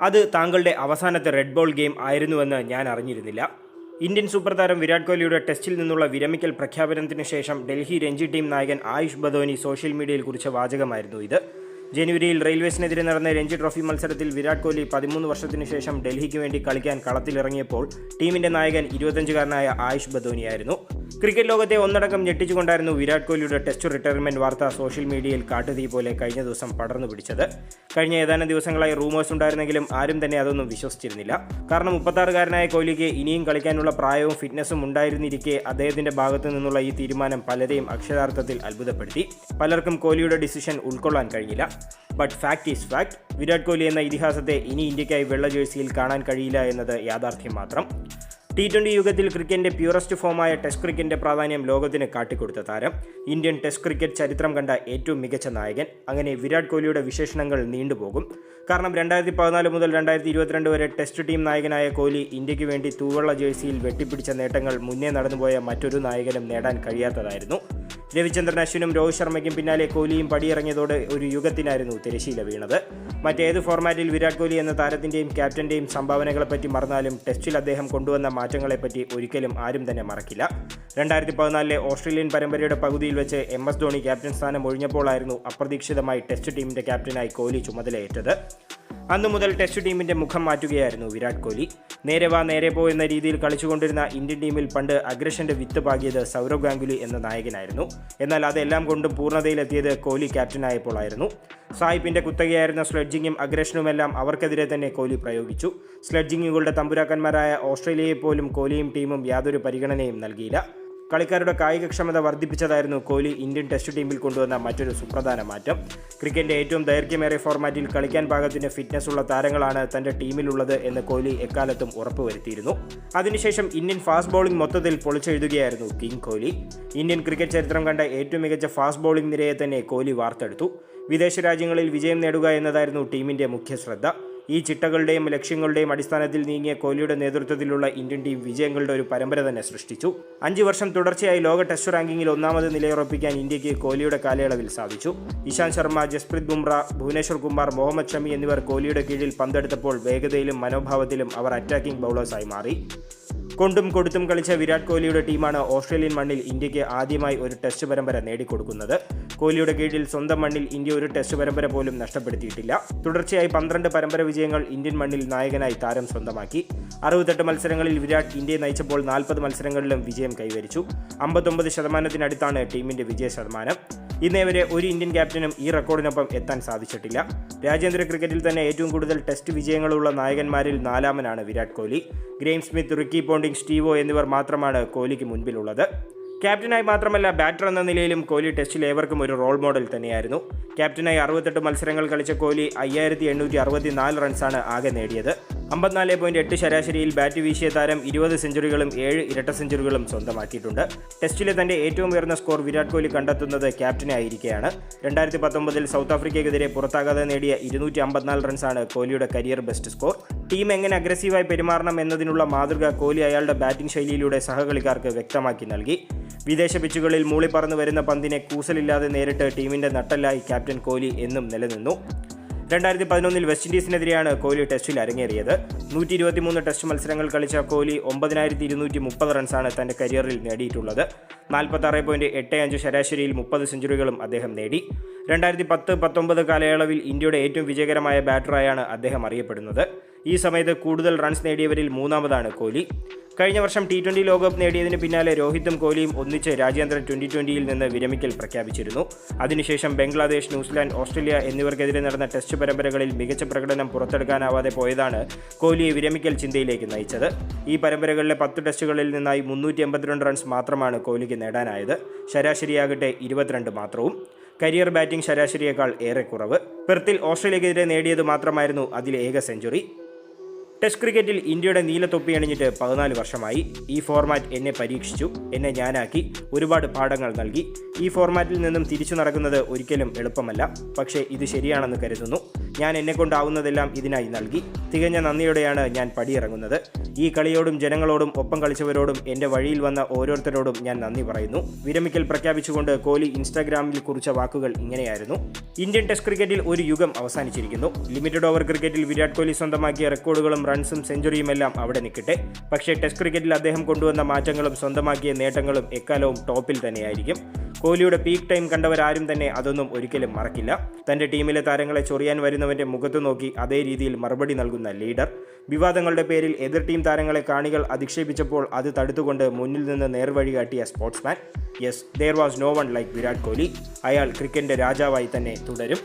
അത് താങ്കളുടെ അവസാനത്തെ റെഡ് ബോൾ ഗെയിം ആയിരുന്നുവെന്ന് ഞാൻ അറിഞ്ഞിരുന്നില്ല. ഇന്ത്യൻ സൂപ്പർ താരം വിരാട് കോഹ്ലിയുടെ ടെസ്റ്റിൽ നിന്നുള്ള വിരമിക്കൽ പ്രഖ്യാപനത്തിന് ശേഷം ഡൽഹി രഞ്ജി ടീം നായകൻ ആയുഷ് ബദോനി സോഷ്യൽ മീഡിയയിൽ കുറിച്ച വാചകമായിരുന്നു ഇത്. ജനുവരിയിൽ റെയിൽവേസിനെതിരെ നടന്ന രഞ്ജി ട്രോഫി മത്സരത്തിൽ വിരാട് കോഹ്ലി പതിമൂന്ന് വർഷത്തിനു ശേഷം ഡൽഹിക്ക് വേണ്ടി കളിക്കാൻ കളത്തിലിറങ്ങിയപ്പോൾ ടീമിന്റെ നായകൻ ഇരുപത്തഞ്ചുകാരനായ ആയുഷ് ബദോനിയായിരുന്നു. ക്രിക്കറ്റ് ലോകത്തെ ഒന്നടക്കം ഞെട്ടിച്ചുകൊണ്ടായിരുന്നു വിരാട് കോഹ്ലിയുടെ ടെസ്റ്റ് റിട്ടയർമെന്റ് വാർത്ത സോഷ്യൽ മീഡിയയിൽ കാട്ടുതീ പോലെ കഴിഞ്ഞ ദിവസം പടർന്നു പിടിച്ചത്. കഴിഞ്ഞ ഏതാനും ദിവസങ്ങളായി റൂമേഴ്സ് ഉണ്ടായിരുന്നെങ്കിലും ആരും തന്നെ അതൊന്നും വിശ്വസിച്ചിരുന്നില്ല. കാരണം മുപ്പത്താറുകാരനായ കോഹ്ലിക്ക് ഇനിയും കളിക്കാനുള്ള പ്രായവും ഫിറ്റ്നസും ഉണ്ടായിരുന്നിരിക്കെ അദ്ദേഹത്തിന്റെ ഭാഗത്തു നിന്നുള്ള ഈ തീരുമാനം പലരെയും അക്ഷരാർത്ഥത്തിൽ അത്ഭുതപ്പെടുത്തി. പലർക്കും കോഹ്ലിയുടെ ഡിസിഷൻ ഉൾക്കൊള്ളാൻ കഴിഞ്ഞില്ല. But fact is fact Virat Kohli എന്ന ഇതിഹാസത്തെ ഇനി ഇന്ത്യക്കായി വെള്ള ജേഴ്സിയിൽ കാണാൻ കഴിയില്ല എന്നത് യാഥാർത്ഥ്യം മാത്രം. ടി ട്വന്റി യുഗത്തിൽ ക്രിക്കറ്റിന്റെ പ്യൂറസ്റ്റ് ഫോമായ ടെസ്റ്റ് ക്രിക്കറ്റിന്റെ പ്രാധാന്യം ലോകത്തിന് കാട്ടിക്കൊടുത്ത താരം. ഇന്ത്യൻ ടെസ്റ്റ് ക്രിക്കറ്റ് ചരിത്രം കണ്ട ഏറ്റവും മികച്ച നായകൻ. അങ്ങനെ വിരാട് കോഹ്ലിയുടെ വിശേഷണങ്ങൾ നീണ്ടുപോകും കാരണം രണ്ടായിരത്തി പതിനാല് മുതൽ രണ്ടായിരത്തി ഇരുപത്തിരണ്ട് വരെ ടെസ്റ്റ് ടീം നായകനായ കോഹ്ലി ഇന്ത്യയ്ക്ക് വേണ്ടി തൂവള്ള ജേഴ്സിയിൽ വെട്ടിപ്പിടിച്ച നേട്ടങ്ങൾ മുന്നേ നടന്നുപോയ മറ്റൊരു നായകനും നേടാൻ കഴിയാത്തതായിരുന്നു. രവിചന്ദ്രൻ അശ്വിനും രോഹിത് ശർമ്മയ്ക്കും പിന്നാലെ കോഹ്ലിയും പടിയിറങ്ങിയതോടെ ഒരു യുഗത്തിനായിരുന്നു തിരശീല വീണത്. മറ്റേത് ഫോർമാറ്റിൽ വിരാട് കോഹ്ലി എന്ന താരത്തിന്റെയും ക്യാപ്റ്റന്റെയും സംഭാവനകളെപ്പറ്റി മറന്നാലും ടെസ്റ്റിൽ അദ്ദേഹം കൊണ്ടുവന്ന മാറ്റങ്ങളെപ്പറ്റി ഒരിക്കലും ആരും തന്നെ മറക്കില്ല. രണ്ടായിരത്തി പതിനാലിലെ ഓസ്ട്രേലിയൻ പരമ്പരയുടെ പകുതിയിൽ വെച്ച് എം എസ് ധോണി ക്യാപ്റ്റൻ സ്ഥാനം ഒഴിഞ്ഞപ്പോഴായിരുന്നു അപ്രതീക്ഷിതമായി ടെസ്റ്റ് ടീമിന്റെ ക്യാപ്റ്റനായി കോഹ്ലി ചുമതലയേറ്റത്. അന്നു മുതൽ ടെസ്റ്റ് ടീമിന്റെ മുഖം മാറ്റുകയായിരുന്നു വിരാട് കോഹ്ലി. നേരെ വാ നേരെ പോ എന്ന രീതിയിൽ കളിച്ചുകൊണ്ടിരുന്ന ഇന്ത്യൻ ടീമിൽ പണ്ട് അഗ്രഷന്റെ വിത്ത് പാകിയത് സൗരവ് ഗാംഗുലി എന്ന നായകനായിരുന്നു. എന്നാൽ അതെല്ലാം കൊണ്ടും പൂർണതയിലെത്തിയത് കോഹ്ലി ക്യാപ്റ്റനായപ്പോഴായിരുന്നു സായിപ്പിന്റെ കുത്തകയായിരുന്ന സ്ലെഡ്ജിങ്ങും അഗ്രഷനുമെല്ലാം അവർക്കെതിരെ തന്നെ കോഹ്ലി പ്രയോഗിച്ചു. സ്ലെഡ്ജിങ്ങുകളുടെ തമ്പുരാക്കന്മാരായ ഓസ്ട്രേലിയയെ പോലും കോഹ്ലിയും ടീമും യാതൊരു പരിഗണനയും നൽകിയില്ല. കളിക്കാരുടെ കായികക്ഷമത വർദ്ധിപ്പിച്ചതായിരുന്നു കോഹ്ലി ഇന്ത്യൻ ടെസ്റ്റ് ടീമിൽ കൊണ്ടുവന്ന മറ്റൊരു സുപ്രധാന മാറ്റം. ക്രിക്കറ്റിന്റെ ഏറ്റവും ദൈർഘ്യമേറിയ ഫോർമാറ്റിൽ കളിക്കാൻ പാകത്തിന് ഫിറ്റ്നസ് ഉള്ള താരങ്ങളാണ് തന്റെ ടീമിലുള്ളത് എന്ന് കോഹ്ലി എക്കാലത്തും ഉറപ്പുവരുത്തിയിരുന്നു. അതിനുശേഷം ഇന്ത്യൻ ഫാസ്റ്റ് ബൗളിംഗ് മൊത്തത്തിൽ പൊളിച്ചെഴുതുകയായിരുന്നു കിങ് കോഹ്ലി. ഇന്ത്യൻ ക്രിക്കറ്റ് ചരിത്രം കണ്ട ഏറ്റവും മികച്ച ഫാസ്റ്റ് ബൗളിംഗ് നിരയെ തന്നെ കോഹ്ലി വാർത്തെടുത്തു. വിദേശ രാജ്യങ്ങളിൽ വിജയം നേടുക എന്നതായിരുന്നു ടീമിന്റെ മുഖ്യ ശ്രദ്ധ. ഈ ചിട്ടകളുടെയും ലക്ഷ്യങ്ങളുടെയും അടിസ്ഥാനത്തിൽ നീങ്ങിയ കോഹ്ലിയുടെ നേതൃത്വത്തിലുള്ള ഇന്ത്യൻ ടീം വിജയങ്ങളുടെ ഒരു പരമ്പര തന്നെ സൃഷ്ടിച്ചു. അഞ്ച് വർഷം തുടർച്ചയായി ലോക ടെസ്റ്റ് റാങ്കിങ്ങിൽ ഒന്നാമത് നിലയുറപ്പിക്കാൻ ഇന്ത്യയ്ക്ക് കോഹ്ലിയുടെ കാലയളവിൽ സാധിച്ചു. ഇശാന്ത് ശർമ്മ ജസ്പ്രീത് ബുംറ ഭുവനേശ്വർ കുമാർ മുഹമ്മദ് ഷമി എന്നിവർ കോഹ്ലിയുടെ കീഴിൽ പന്തെടുത്തപ്പോൾ വേഗതയിലും മനോഭാവത്തിലും അവർ അറ്റാക്കിംഗ് ബൗളേഴ്സായി മാറി. കൊണ്ടും കൊടുത്തും കളിച്ച വിരാട് കോഹ്ലിയുടെ ടീമാണ് ഓസ്ട്രേലിയൻ മണ്ണിൽ ഇന്ത്യയ്ക്ക് ആദ്യമായി ഒരു ടെസ്റ്റ് പരമ്പര നേടിക്കൊടുക്കുന്നത്. കോഹ്ലിയുടെ കീഴിൽ സ്വന്തം മണ്ണിൽ ഇന്ത്യ ഒരു ടെസ്റ്റ് പരമ്പര പോലും നഷ്ടപ്പെടുത്തിയിട്ടില്ല. തുടർച്ചയായി പന്ത്രണ്ട് പരമ്പര വിജയങ്ങൾ ഇന്ത്യൻ മണ്ണിൽ നായകനായി താരം സ്വന്തമാക്കി. അറുപത്തെട്ട് മത്സരങ്ങളിൽ വിരാട് ഇന്ത്യയെ നയിച്ചപ്പോൾ നാൽപ്പത് മത്സരങ്ങളിലും വിജയം കൈവരിച്ചു. അമ്പത്തൊമ്പത് ശതമാനത്തിനടുത്താണ് ടീമിന്റെ വിജയ ശതമാനം. ഇന്നേ വരെ ഒരു ഇന്ത്യൻ ക്യാപ്റ്റനും ഈ റെക്കോർഡിനൊപ്പം എത്താൻ സാധിച്ചിട്ടില്ല. രാജ്യാന്തര ക്രിക്കറ്റിൽ തന്നെ ഏറ്റവും കൂടുതൽ ടെസ്റ്റ് വിജയങ്ങളുള്ള നായകന്മാരിൽ നാലാമനാണ് Virat Kohli. Graeme Smith Ricky Ponting Steve Waugh എന്നിവർ മാത്രമാണ് കോഹ്ലിക്ക് മുൻപിലുള്ളത്. ക്യാപ്റ്റനായി മാത്രമല്ല ബാറ്റർ എന്ന നിലയിലും കോഹ്ലി ടെസ്റ്റിൽ ഏവർക്കും ഒരു റോൾ മോഡൽ തന്നെയായിരുന്നു. ക്യാപ്റ്റനായി അറുപത്തെട്ട് മത്സരങ്ങൾ കളിച്ച കോഹ്ലി അയ്യായിരത്തി എണ്ണൂറ്റി അറുപത്തി നാല് റൺസാണ് ആകെ നേടിയത്. അമ്പത്തിനാല് പോയിന്റ് എട്ട് ശരാശരിയിൽ ബാറ്റ് വീശിയ താരം ഇരുപത് സെഞ്ചുറികളും ഏഴ് ഇരട്ട സെഞ്ചുറികളും സ്വന്തമാക്കിയിട്ടുണ്ട്. ടെസ്റ്റിലെ തന്റെ ഏറ്റവും ഉയർന്ന സ്കോർ വിരാട് കോഹ്ലി കണ്ടെത്തുന്നത് ക്യാപ്റ്റനായിരിക്കെയാണ് രണ്ടായിരത്തി പത്തൊമ്പതിൽ സൗത്ത് ആഫ്രിക്കയ്ക്കെതിരെ പുറത്താകാതെ നേടിയ ഇരുന്നൂറ്റി അമ്പത്തിനാല് റൺസാണ് കോഹ്ലിയുടെ കരിയർ ബെസ്റ്റ് സ്കോർ. ടീം എങ്ങനെ അഗ്രസീവായി പെരുമാറണം എന്നതിനുള്ള മാതൃക കോഹ്ലി അയാളുടെ ബാറ്റിംഗ് ശൈലിയിലൂടെ സഹകളിക്കാർക്ക് വ്യക്തമാക്കി നൽകി. വിദേശ പിച്ചുകളിൽ മൂളിപ്പറന്നു വരുന്ന പന്തിനെ കൂസലില്ലാതെ നേരിട്ട് ടീമിന്റെ നട്ടലായി ക്യാപ്റ്റൻ കോഹ്ലി എന്നും നിലനിന്നു. രണ്ടായിരത്തി പതിനൊന്നിൽ വെസ്റ്റ് ഇൻഡീസിനെതിരെയാണ് കോഹ്ലി ടെസ്റ്റിൽ അരങ്ങേറിയത്. നൂറ്റി ഇരുപത്തിമൂന്ന് ടെസ്റ്റ് മത്സരങ്ങൾ കളിച്ച കോഹ്ലി ഒമ്പതിനായിരത്തി ഇരുന്നൂറ്റി മുപ്പത് റൺസാണ് തന്റെ കരിയറിൽ നേടിയിട്ടുള്ളത്. നാൽപ്പത്താറ് പോയിന്റ് എട്ട് അഞ്ച് ശരാശരിയിൽ മുപ്പത് സെഞ്ചുറികളും അദ്ദേഹം നേടി. രണ്ടായിരത്തി പത്ത് പത്തൊമ്പത് കാലയളവിൽ ഇന്ത്യയുടെ ഏറ്റവും വിജയകരമായ ബാറ്ററായാണ് അദ്ദേഹം അറിയപ്പെടുന്നത്. ഈ സമയത്ത് കൂടുതൽ റൺസ് നേടിയവരിൽ മൂന്നാമതാണ് കോഹ്ലി. കഴിഞ്ഞ വർഷം ടി ട്വന്റി ലോകകപ്പ് നേടിയതിന് പിന്നാലെ രോഹിത്തും കോഹ്ലിയും ഒന്നിച്ച് രാജ്യാന്തര ട്വന്റി ട്വന്റിയിൽ നിന്ന് വിരമിക്കൽ പ്രഖ്യാപിച്ചിരുന്നു. അതിനുശേഷം ബംഗ്ലാദേശ് ന്യൂസിലാൻഡ് ഓസ്ട്രേലിയ എന്നിവർക്കെതിരെ നടന്ന ടെസ്റ്റ് പരമ്പരകളിൽ മികച്ച പ്രകടനം പുറത്തെടുക്കാനാവാതെ പോയതാണ് കോഹ്ലിയെ വിരമിക്കൽ ചിന്തയിലേക്ക് നയിച്ചത്. ഈ പരമ്പരകളിലെ പത്ത് ടെസ്റ്റുകളിൽ നിന്നായി മുന്നൂറ്റി എൺപത്തിരണ്ട് റൺസ് മാത്രമാണ് കോഹ്ലിക്ക് നേടാനായത്. ശരാശരിയാകട്ടെ ഇരുപത്തിരണ്ട് മാത്രവും. കരിയർ ബാറ്റിംഗ് ശരാശരിയേക്കാൾ ഏറെ കുറവ്. പെർത്തിൽ ഓസ്ട്രേലിയക്കെതിരെ നേടിയത് മാത്രമായിരുന്നു അതിലെ ഏക സെഞ്ചുറി. ടെസ്റ്റ് ക്രിക്കറ്റിൽ ഇന്ത്യയുടെ നീല തൊപ്പി അണിഞ്ഞിട്ട് പതിനാല് വർഷമായി. ഈ ഫോർമാറ്റ് എന്നെ പരീക്ഷിച്ചു എന്നെ ഞാനാക്കി ഒരുപാട് പാഠങ്ങൾ നൽകി. ഈ ഫോർമാറ്റിൽ നിന്നും തിരിച്ചു നടക്കുന്നത് ഒരിക്കലും എളുപ്പമല്ല. പക്ഷേ ഇത് ശരിയാണെന്ന് കരുതുന്നു. ഞാൻ എന്നെക്കൊണ്ടാവുന്നതെല്ലാം ഇതിനായി നൽകി. തികഞ്ഞ നന്ദിയോടെയാണ് ഞാൻ പടിയിറങ്ങുന്നത്. ഈ കളിയോടും ജനങ്ങളോടും ഒപ്പം കളിച്ചവരോടും എന്റെ വഴിയിൽ വന്ന ഓരോരുത്തരോടും ഞാൻ നന്ദി പറയുന്നു. വിരമിക്കൽ പ്രഖ്യാപിച്ചുകൊണ്ട് കോഹ്ലി ഇൻസ്റ്റാഗ്രാമിൽ കുറിച്ച വാക്കുകൾ ഇങ്ങനെയായിരുന്നു. ഇന്ത്യൻ ടെസ്റ്റ് ക്രിക്കറ്റിൽ ഒരു യുഗം അവസാനിച്ചിരിക്കുന്നു. ലിമിറ്റഡ് ഓവർ ക്രിക്കറ്റിൽ വിരാട് കോഹ്ലി സ്വന്തമാക്കിയ റെക്കോർഡുകളും റൺസും സെഞ്ചുറിയുമെല്ലാം അവിടെ നിൽക്കട്ടെ. പക്ഷേ ടെസ്റ്റ് ക്രിക്കറ്റിൽ അദ്ദേഹം കൊണ്ടുവന്ന മാറ്റങ്ങളും സ്വന്തമാക്കിയ നേട്ടങ്ങളും എക്കാലവും ടോപ്പിൽ തന്നെയായിരിക്കും. കോഹ്ലിയുടെ പീക്ക് ടൈം കണ്ടവരാരും തന്നെ അതൊന്നും ഒരിക്കലും മറക്കില്ല. തന്റെ ടീമിലെ താരങ്ങളെ ചൊറിയാൻ വരുന്നവന്റെ മുഖത്ത് നോക്കി അതേ രീതിയിൽ മറുപടി നൽകുന്ന ലീഡർ വിവാദങ്ങളുടെ പേരിൽ എതിർ ടീം താരങ്ങളെ കാണികൾ അധിക്ഷേപിച്ചപ്പോൾ അത് തടുത്തുകൊണ്ട് മുന്നിൽ നിന്ന് നേർവഴി കാട്ടിയ sportsman yes there was no one like Virat Kohli. അയാൾ ക്രിക്കറ്റിന്റെ രാജാവായി തന്നെ തുടരും.